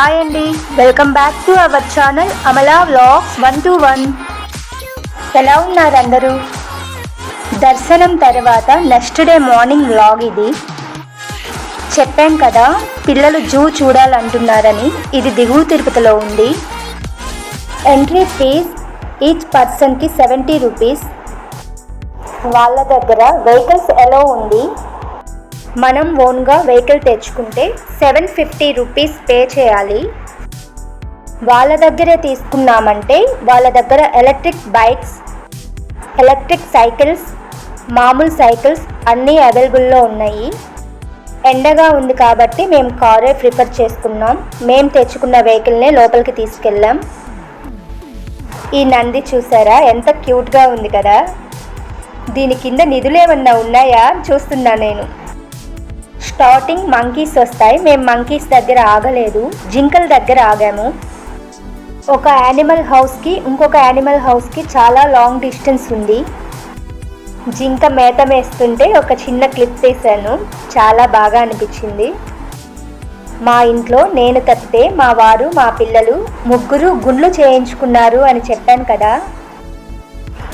Hi అండి. Welcome back to our channel Amala vlogs one two one ఎలా ఉన్నారు అందరూ? దర్శనం తర్వాత నెక్స్ట్ డే మార్నింగ్ వ్లాగ్ ఇది. చెప్పాం కదా పిల్లలు జూ చూడాలంటున్నారని ఇది దిగువ తిరుపతిలో ఉంది. ఎంట్రీ ఫీజ్ ఈచ్ పర్సన్కి సెవెంటీ రూపీస్ వాళ్ళ దగ్గర వెహికల్స్ ఎలా ఉంది. మనం ఓన్గా వెహికల్ తెచ్చుకుంటే సెవెన్ ఫిఫ్టీ రూపీస్ పే చేయాలి. వాళ్ళ దగ్గరే తీసుకున్నామంటే వాళ్ళ దగ్గర ఎలక్ట్రిక్ బైక్స్ ఎలక్ట్రిక్ సైకిల్స్ మామూలు సైకిల్స్ అన్నీ అవైలబుల్లో ఉన్నాయి. ఎండగా ఉంది కాబట్టి మేము కారే ప్రిఫర్ చేసుకున్నాం. మేము తెచ్చుకున్న వెహికల్నే లోపలికి తీసుకెళ్ళాం. ఈ నంది చూసారా? ఎంత క్యూట్గా ఉంది కదా? దీని కింద నిధులు ఏమన్నా ఉన్నాయా? చూస్తున్నా నేను. స్టార్టింగ్ మంకీస్ వస్తాయి. మేము మంకీస్ దగ్గర ఆగలేదు. జింకల దగ్గర ఆగాము. ఒక యానిమల్ హౌస్కి ఇంకొక యానిమల్ హౌస్కి చాలా లాంగ్ డిస్టెన్స్ ఉంది. జింక మేత మేస్తుంటే ఒక చిన్న క్లిప్ తీశాను. చాలా బాగా అనిపించింది. మా ఇంట్లో నేను తప్పితే మా వారు మా పిల్లలు ముగ్గురు గుండ్లు చేయించుకున్నారు అని చెప్పాను కదా.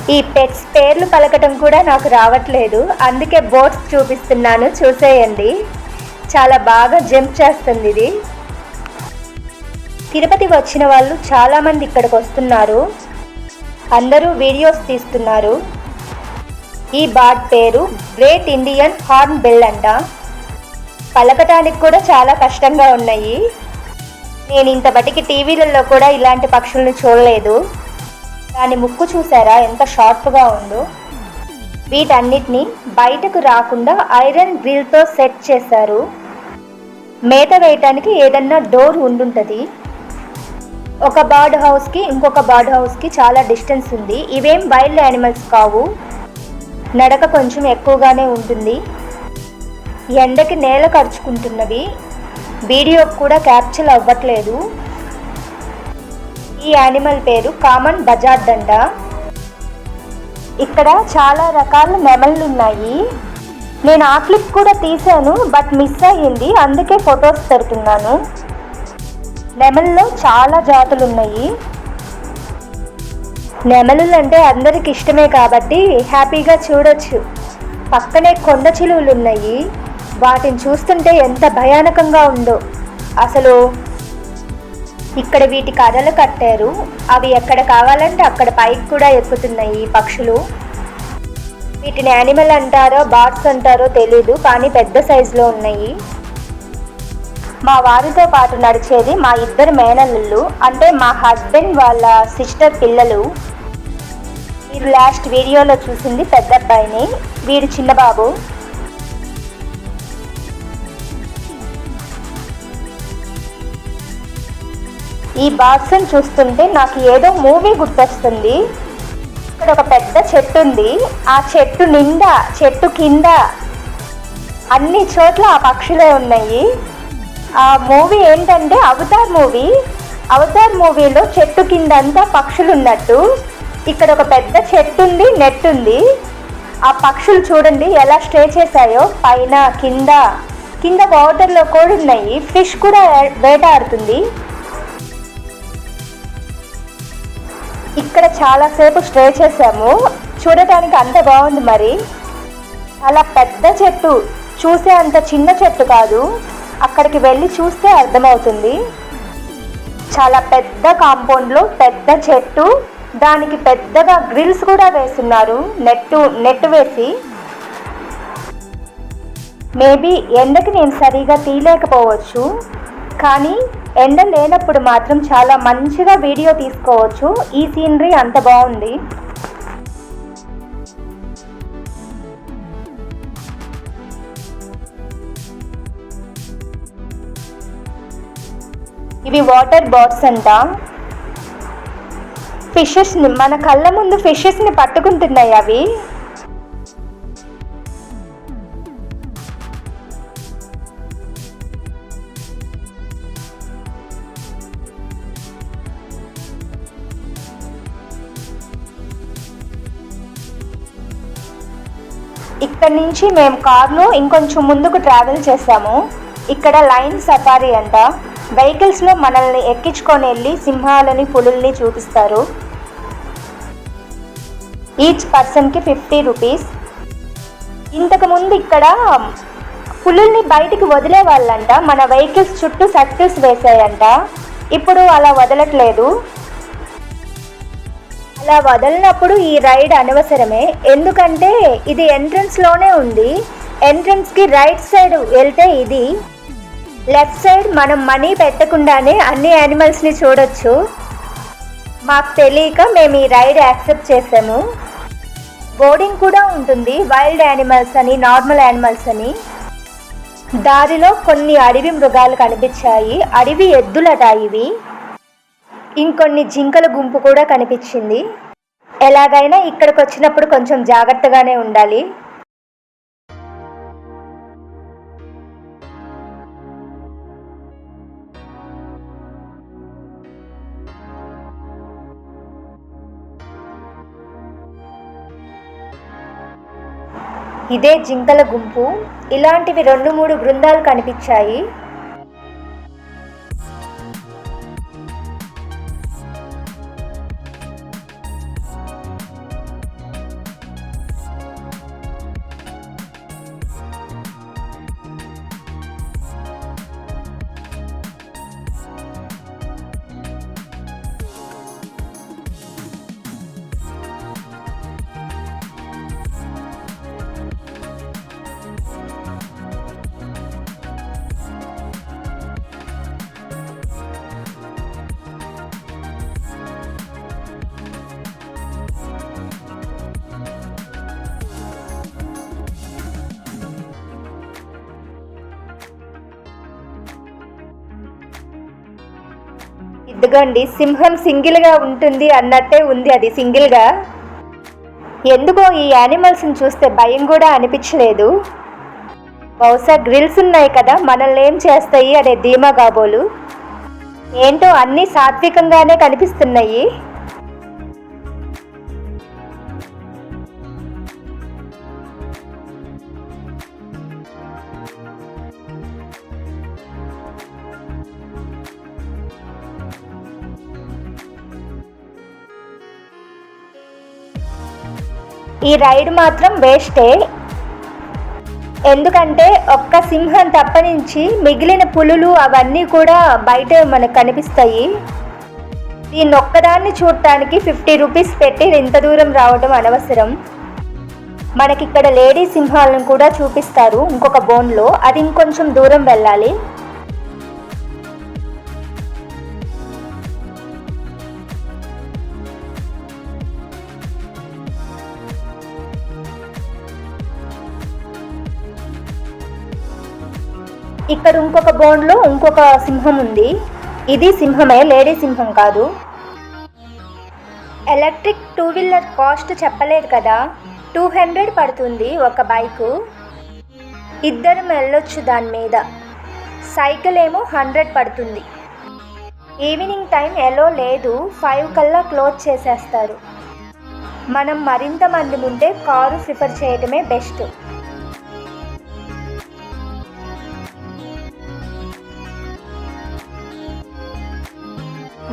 ఈ పెట్స్ పేర్లు పలకటం కూడా నాకు రావట్లేదు. అందుకే బోర్డ్స్ చూపిస్తున్నాను. చూసేయండి. చాలా బాగా జంప్ చేస్తుంది ఇది. తిరుపతి వచ్చిన వాళ్ళు చాలామంది ఇక్కడికి వస్తున్నారు. అందరూ వీడియోస్ తీస్తున్నారు. ఈ బాట్ పేరు గ్రేట్ ఇండియన్ హార్న్ బిల్ అంట. పలకటానికి కూడా చాలా కష్టంగా ఉన్నాయి. నేను ఇంతబటికి టీవీలలో కూడా ఇలాంటి పక్షులను చూడలేదు. దాని ముక్కు చూసారా? ఎంత షార్ప్గా ఉందో. వీటన్నిటిని బయటకు రాకుండా ఐరన్ గ్రిల్తో సెట్ చేశారు. మేత వేయటానికి ఏదన్నా డోర్ ఉండుంటుంది. ఒక బర్డ్ హౌస్కి ఇంకొక బర్డ్ హౌస్కి చాలా డిస్టెన్స్ ఉంది. ఇవేం వైల్డ్ యానిమల్స్ కావు. నడక కొంచెం ఎక్కువగానే ఉంటుంది. ఎండకి నేల ఖర్చుకుంటున్నవి వీడియో కూడా క్యాప్చర్ అవ్వట్లేదు. ఈ యానిమల్ పేరు కామన్ బజార్ దండ. ఇక్కడ చాలా రకాల నెమళ్ళు ఉన్నాయి. నేను ఆ క్లిప్ కూడా తీశాను బట్ మిస్ అయ్యింది. అందుకే ఫొటోస్ పెడుతున్నాను. నెమల్లో చాలా జాతులు ఉన్నాయి. నెమలులు అంటే అందరికి ఇష్టమే కాబట్టి హ్యాపీగా చూడొచ్చు. పక్కనే కొండ చిలువలు ఉన్నాయి. వాటిని చూస్తుంటే ఎంత భయానకంగా ఉందో. అసలు ఇక్కడ వీటి కర్రలు కట్టారు. అవి ఎక్కడ కావాలంటే అక్కడ పైకి కూడా ఎక్కుతున్నాయి ఈ పక్షులు. వీటిని యానిమల్ అంటారో బార్డ్స్ అంటారో తెలీదు కానీ పెద్ద సైజులో ఉన్నాయి. మా వారితో పాటు నడిచేది మా ఇద్దరు మేనల్లుళ్ళు అంటే మా హస్బెండ్ వాళ్ళ సిస్టర్ పిల్లలు. మీరు లాస్ట్ వీడియోలో చూసింది పెద్ద అబ్బాయిని వీడు చిన్నబాబు. ఈ బాక్స్ని చూస్తుంటే నాకు ఏదో మూవీ గుర్తొస్తుంది. ఇక్కడ ఒక పెద్ద చెట్టు ఉంది. ఆ చెట్టు నిండా చెట్టు కింద అన్ని చోట్ల ఆ పక్షులే ఉన్నాయి. ఆ మూవీ ఏంటంటే అవతార్ మూవీ. అవతార్ మూవీలో చెట్టు కింద అంతా పక్షులు ఉన్నట్టు. ఇక్కడ ఒక పెద్ద చెట్టు ఉంది నెట్ ఉంది. ఆ పక్షులు చూడండి ఎలా స్టే చేశాయో. పైన కింద కింద వాటర్లో కూడా ఉన్నాయి ఫిష్ కూడా వేటాడుతుంది. ఇక్కడ చాలాసేపు స్టే చేసాము చూడటానికి అంత బాగుంది మరి. చాలా పెద్ద చెట్టు. చూసే అంత చిన్న చెట్టు కాదు. అక్కడికి వెళ్ళి చూస్తే అర్థమవుతుంది. చాలా పెద్ద కాంపౌండ్లో పెద్ద చెట్టు. దానికి పెద్దగా గ్రిల్స్ కూడా వేస్తున్నారు. నెట్టు నెట్ వేసి. మేబీ ఎండకి నేను సరిగా తీయలేకపోవచ్చు. కానీ ఎండ లేనప్పుడు మాత్రం చాలా మంచిగా వీడియో తీసుకోవచ్చు. ఈ సీనరీ అంత బాగుంది. ఇవి వాటర్ బాట్స్ అంట. ఫిషెస్ని మన కళ్ళ ముందు ఫిషెస్ని పట్టుకుంటున్నాయి అవి? నుంచి మేము కారులో ఇంకొంచెం ముందుకు ట్రావెల్ చేసాము ఇక్కడ లైన్ సఫారీ అంట. వెహికల్స్లో మనల్ని ఎక్కించుకొని వెళ్ళి సింహాలని పులుల్ని చూపిస్తారు. ఈచ్ పర్సన్కి ఫిఫ్టీ రూపీస్. ఇంతకుముందు ఇక్కడ పులుల్ని బయటికి వదిలే వాళ్ళంట. మన వెహికల్స్ చుట్టూ సర్కిల్స్ వేసాయంట ఇప్పుడు అలా వదలట్లేదు. అలా వదలినప్పుడు ఈ రైడ్ అనవసరమే. ఎందుకంటే ఇది ఎంట్రన్స్లోనే ఉంది. ఎంట్రన్స్కి రైట్ సైడ్ వెళ్తే ఇది. లెఫ్ట్ సైడ్ మనం మనీ పెట్టకుండానే అన్ని యానిమల్స్ని చూడొచ్చు. మాకు తెలియక మేము ఈ రైడ్ యాక్సెప్ట్ చేసాము. బోర్డింగ్ కూడా ఉంటుంది. వైల్డ్ యానిమల్స్ అని నార్మల్ యానిమల్స్ అని. దారిలో కొన్ని అడవి మృగాలు కనిపించాయి. అడవి ఎద్దులట ఇవి. ఇంకొన్ని జింకల గుంపు కూడా కనిపించింది. ఎలాగైనా ఇక్కడికి వచ్చినప్పుడు కొంచెం జాగ్రత్తగానే ఉండాలి. ఇదే జింకల గుంపు. ఇలాంటివి రెండు మూడు బృందాలు కనిపించాయి. ఇదిగోండి సింహం సింగిల్గా ఉంటుంది అన్నట్టే ఉంది అది సింగిల్గా. ఎందుకో ఈ యానిమల్స్ని చూస్తే భయం కూడా అనిపించలేదు. బహుశా గ్రిల్స్ ఉన్నాయి కదా మనల్ని ఏం చేస్తాయి అనే ధీమా కాబోలు ఏంటో అన్నీ సాత్వికంగానే కనిపిస్తున్నాయి. ఈ రైడ్ మాత్రం వేస్టే. ఎందుకంటే ఒక్క సింహం తప్పనించి మిగిలిన పులులు అవన్నీ కూడా బయట మనకు కనిపిస్తాయి. దీన్ని ఒక్కదాన్ని చూడటానికి ఫిఫ్టీ రూపీస్ పెట్టి ఇంత దూరం రావడం అనవసరం. మనకి ఇక్కడ లేడీ సింహాలను కూడా చూపిస్తారు ఇంకొక బోన్లో. అది ఇంకొంచెం దూరం వెళ్ళాలి. ఇక్కడ ఇంకొక బోన్లో ఇంకొక సింహం ఉంది. ఇది సింహమే లేడీ సింహం కాదు. ఎలక్ట్రిక్ టూ వీలర్ కాస్ట్ చెప్పలేదు కదా. టూ హండ్రెడ్ పడుతుంది ఒక బైకు. ఇద్దరం వెళ్ళొచ్చు దాని మీద. సైకిల్ ఏమో హండ్రెడ్ పడుతుంది. ఈవినింగ్ టైం ఎలో లేదు ఫైవ్ కల్లా క్లోజ్ చేసేస్తారు. మనం మరింత మంది ఉంటే కారు ప్రిఫర్ చేయడమే బెస్ట్.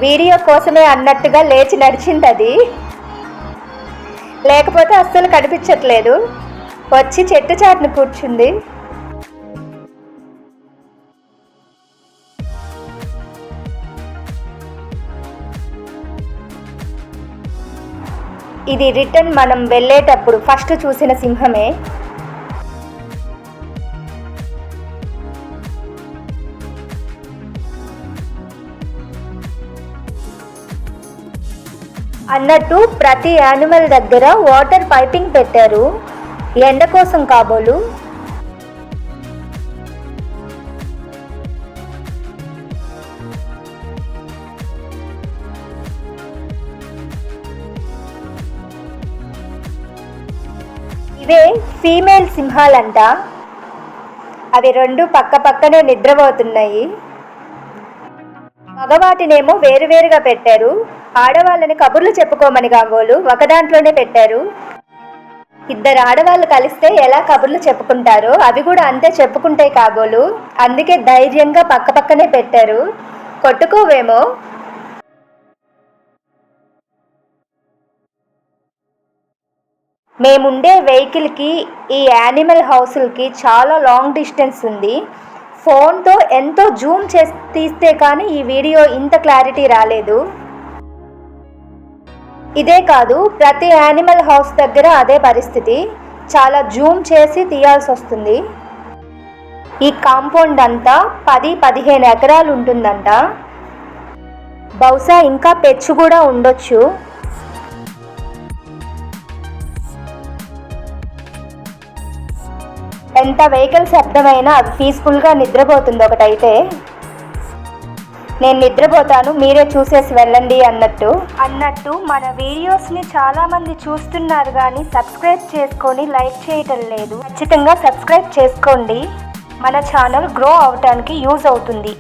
వీడియో కోసమే అన్నట్టుగా లేచి నడిచింది అది లేకపోతే అస్సలు కనిపించట్లేదు. వచ్చి చెట్టు చాటును కూర్చుంది. ఇది రిటర్న్ మనం వెళ్ళేటప్పుడు ఫస్ట్ చూసిన సింహమే. అన్నట్టు ప్రతి యానిమల్ దగ్గర వాటర్ పైపింగ్ పెట్టారు. ఎండ కోసం కాబోలు. ఇవే ఫీమేల్ సింహాలంట. అవి రెండు పక్క పక్కనే నిద్రపోతున్నాయి. మగవాటినేమో వేరువేరుగా పెట్టారు. ఆడవాళ్ళని కబుర్లు చెప్పుకోమని కాబోలు ఒక దాంట్లోనే పెట్టారు. ఇద్దరు ఆడవాళ్ళు కలిస్తే ఎలా కబుర్లు చెప్పుకుంటారో అవి కూడా అంతే చెప్పుకుంటాయి కాబోలు అందుకే ధైర్యంగా పక్క పక్కనే పెట్టారు. కొట్టుకోవేమో? మేముండే వెహికల్కి ఈ యానిమల్ హౌస్లకి చాలా లాంగ్ డిస్టెన్స్ ఉంది. ఫోన్తో ఎంతో జూమ్ చేసి తీస్తే కానీ ఈ వీడియో ఇంత క్లారిటీ రాలేదు. ఇదే కాదు ప్రతి యానిమల్ హౌస్ దగ్గర అదే పరిస్థితి. చాలా జూమ్ చేసి తీయాల్సి వస్తుంది. ఈ కాంపౌండ్ అంతా పది పదిహేను ఎకరాలు ఉంటుందంట. బహుశా ఇంకా పెచ్చు కూడా ఉండొచ్చు. ఎంత వెహికల్ శబ్దమైనా అది పీస్ఫుల్గా నిద్రపోతుంది ఒకటైతే. నేను నిద్రపోతాను మీరే చూసేసి వెళ్ళండి అన్నట్టు. అన్నట్టు మన వీడియోస్ని చాలామంది చూస్తున్నారు కానీ సబ్స్క్రైబ్ చేసుకొని లైక్ చేయటం లేదు. ఖచ్చితంగా సబ్స్క్రైబ్ చేసుకోండి. మన ఛానల్ గ్రో అవటానికి యూజ్ అవుతుంది.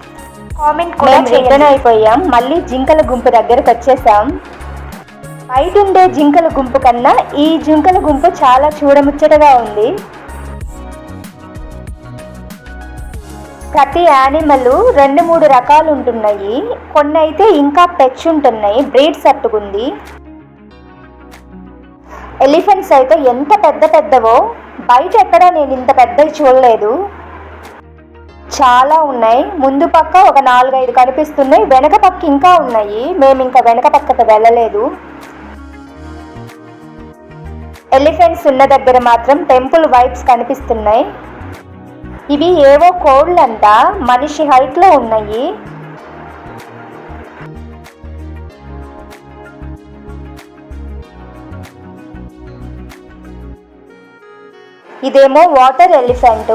కామెంట్ కూడా అయిపోయాం. మళ్ళీ జింకల గుంపు దగ్గరకు వచ్చేసాం. బయట ఉండే జింకల గుంపు కన్నా ఈ జింకల గుంపు చాలా చూడముచ్చటగా ఉంది. ప్రతి యానిమల్ రెండు మూడు రకాలు ఉంటున్నాయి కొన్ని అయితే ఇంకా పెచ్ ఉంటున్నాయి బ్రీడ్ సట్టుకుంది ఎలిఫెంట్స్ అయితే ఎంత పెద్ద పెద్దవో బయట ఎక్కడ నేను ఇంత పెద్దవి చూడలేదు. చాలా ఉన్నాయి. ముందు పక్క ఒక నాలుగైదు కనిపిస్తున్నాయి. వెనక పక్క ఇంకా ఉన్నాయి. మేము ఇంకా వెనక పక్కకు వెళ్ళలేదు. ఎలిఫెంట్స్ ఉన్న దగ్గర మాత్రం టెంపుల్ వైబ్స్ కనిపిస్తున్నాయి. ఇవి ఏవో కోళ్ళంతా మనిషి హైట్లో ఉన్నాయి. ఇదేమో వాటర్ ఎలిఫెంట్.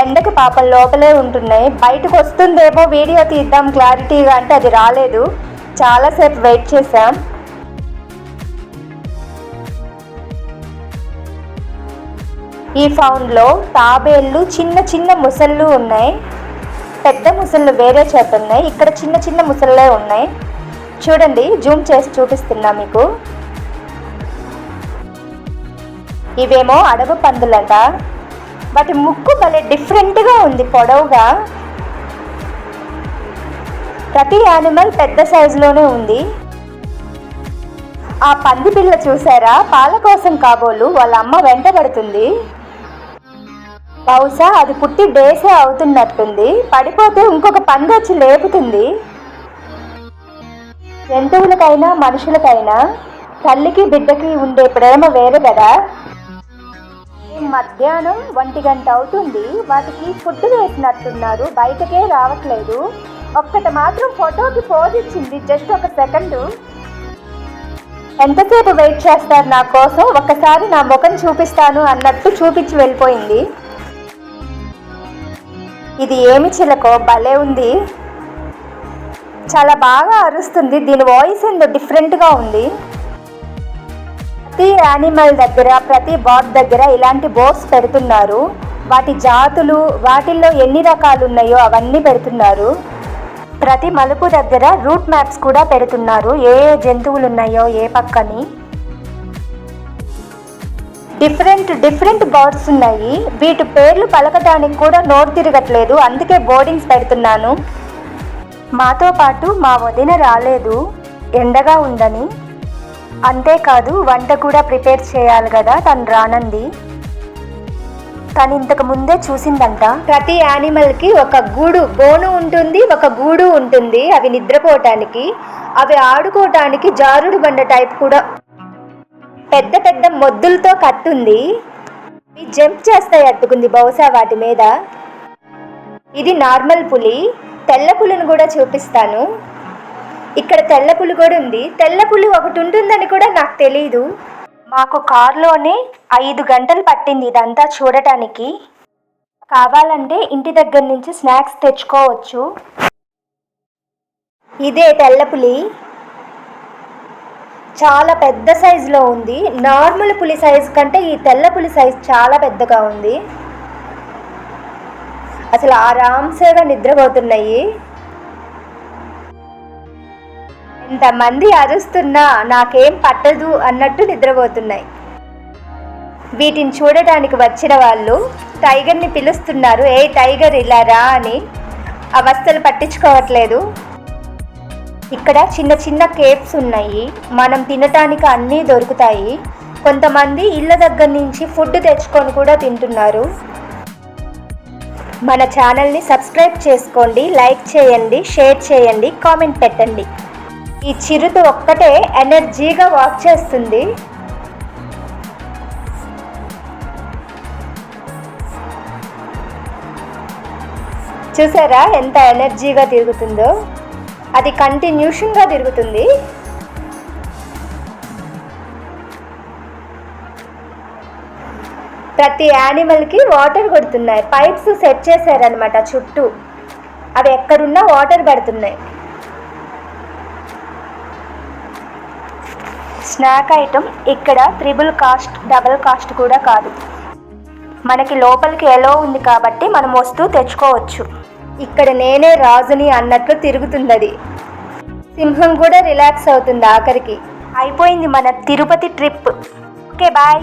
ఎండకి పాపం లోపలే ఉంటున్నాయి. బయటకు వస్తుందేమో వీడియో తీద్దాం క్లారిటీగా అంటే అది రాలేదు. చాలాసేపు వెయిట్ చేసాం ఈ ఫౌండ్లో తాబేళ్ళు చిన్న చిన్న ముసళ్ళు ఉన్నాయి. పెద్ద ముసళ్ళు వేరే చేత ఉన్నాయి. ఇక్కడ చిన్న చిన్న ముసళ్ళే ఉన్నాయి. చూడండి జూమ్ చేసి చూపిస్తున్నా మీకు. ఇవేమో అడవి పందులంట. వాటి ముక్కు భలే డిఫరెంట్గా ఉంది పొడవుగా. ప్రతి యానిమల్ పెద్ద సైజులోనే ఉంది. ఆ పంది పిల్ల చూసారా? పాల కోసం కాబోలు వాళ్ళ అమ్మ వెంటబడుతుంది బహుశా అది పుట్టి డేసే అవుతున్నట్టుంది. పడిపోతే ఇంకొక పంది వచ్చి లేపుతుంది. జంతువులకైనా మనుషులకైనా తల్లికి బిడ్డకి ఉండే ప్రేమ వేరు కదా. మధ్యాహ్నం ఒంటి గంట అవుతుంది. వాటికి ఫుడ్ వేసినట్టున్నారు. బయటకే రావట్లేదు. ఒక్కటి మాత్రం ఫోటోకి పోజ్ ఇచ్చింది. జస్ట్ ఒక సెకండ్. ఎంతసేపు వెయిట్ చేస్తారు నా కోసం? ఒక్కసారి నా ముఖం చూపిస్తాను అన్నట్టు చూపించి వెళ్ళిపోయింది. ఇది ఏమి చిలకో? భలే ఉంది. చాలా బాగా అరుస్తుంది. దీని వాయిస్ ఏందో డిఫరెంట్గా ఉంది. ప్రతి యానిమల్ దగ్గర ప్రతి బాట్ దగ్గర ఇలాంటి బోర్డ్స్ పెడుతున్నారు. వాటి జాతులు వాటిల్లో ఎన్ని రకాలు ఉన్నాయో అవన్నీ పెడుతున్నారు. ప్రతి మలుపు దగ్గర రూట్ మ్యాప్స్ కూడా పెడుతున్నారు. ఏ ఏ జంతువులు ఉన్నాయో ఏ పక్కని. డిఫరెంట్ డిఫరెంట్ బర్డ్స్ ఉన్నాయి. వీటి పేర్లు పలకడానికి కూడా నోరు తిరగట్లేదు. అందుకే బోర్డింగ్స్ పెడుతున్నాను. మాతో పాటు మా వదిన రాలేదు. ఎండగా ఉందని. అంతేకాదు వంట కూడా ప్రిపేర్ చేయాలి కదా తను రానంది. తను ఇంతకు ముందే చూసిందంట. ప్రతి యానిమల్కి ఒక గూడు బోను ఉంటుంది ఒక గూడు ఉంటుంది. అవి నిద్రపోవటానికి అవి ఆడుకోవటానికి జారుడు బండ టైప్ కూడా పెద్ద పెద్ద మొద్దులతో కట్టుంది. ఇవి జంప్ చేస్తాయి అట్టుకుంది బహుశా వాటి మీద. ఇది నార్మల్ పులి. తెల్ల పులిని కూడా చూపిస్తాను. ఇక్కడ తెల్ల పులి కూడా ఉంది. తెల్ల పులి ఒకటి ఉంటుందని కూడా నాకు తెలియదు మాకు కారులోనే ఐదు గంటలు పట్టింది ఇదంతా చూడటానికి. కావాలంటే ఇంటి దగ్గర నుంచి స్నాక్స్ తెచ్చుకోవచ్చు. ఇదే తెల్లపులి చాలా పెద్ద సైజులో ఉంది. నార్మల్ పులి సైజ్ కంటే ఈ తెల్ల పులి సైజ్ చాలా పెద్దగా ఉంది. అసలు ఆరాంసేగా నిద్రపోతున్నాయి. ఇంతమంది అరుస్తున్నా నాకేం పట్టదు అన్నట్టు నిద్రపోతున్నాయి. వీటిని చూడటానికి వచ్చిన వాళ్ళు టైగర్ని పిలుస్తున్నారు. ఏ టైగర్ ఇలా రా అని. అవస్థలు పట్టించుకోవట్లేదు. ఇక్కడ చిన్న చిన్న కేప్స్ ఉన్నాయి. మనం తినటానికి అన్నీ దొరుకుతాయి. కొంతమంది ఇళ్ళ దగ్గర నుంచి ఫుడ్ తెచ్చుకొని కూడా తింటున్నారు. మన ఛానల్ని సబ్స్క్రైబ్ చేసుకోండి లైక్ చేయండి షేర్ చేయండి కామెంట్ పెట్టండి. ఈ చిరుత ఒక్కటే ఎనర్జీగా వాక్ చేస్తుంది. చూసారా ఎంత ఎనర్జీగా తిరుగుతుందో? అది కంటిన్యూషన్గా తిరుగుతుంది. ప్రతి యానిమల్కి వాటర్ కొడుతున్నాయి. పైప్స్ సెట్ చేశారనమాట చుట్టూ. అవి ఎక్కడున్నా వాటర్ పడుతున్నాయి. స్నాక్ ఐటమ్ ఇక్కడ త్రిబుల్ కాస్ట్ డబుల్ కాస్ట్ కూడా కాదు. మనకి లోపలికి ఎలో ఉంది కాబట్టి మనం వస్తూ తెచ్చుకోవచ్చు. ఇక్కడ నేనే రాజుని అన్నట్లు తిరుగుతుంది అది సింహం కూడా రిలాక్స్ అవుతుంది ఆఖరికి. అయిపోయింది మన తిరుపతి ట్రిప్. Okay bye.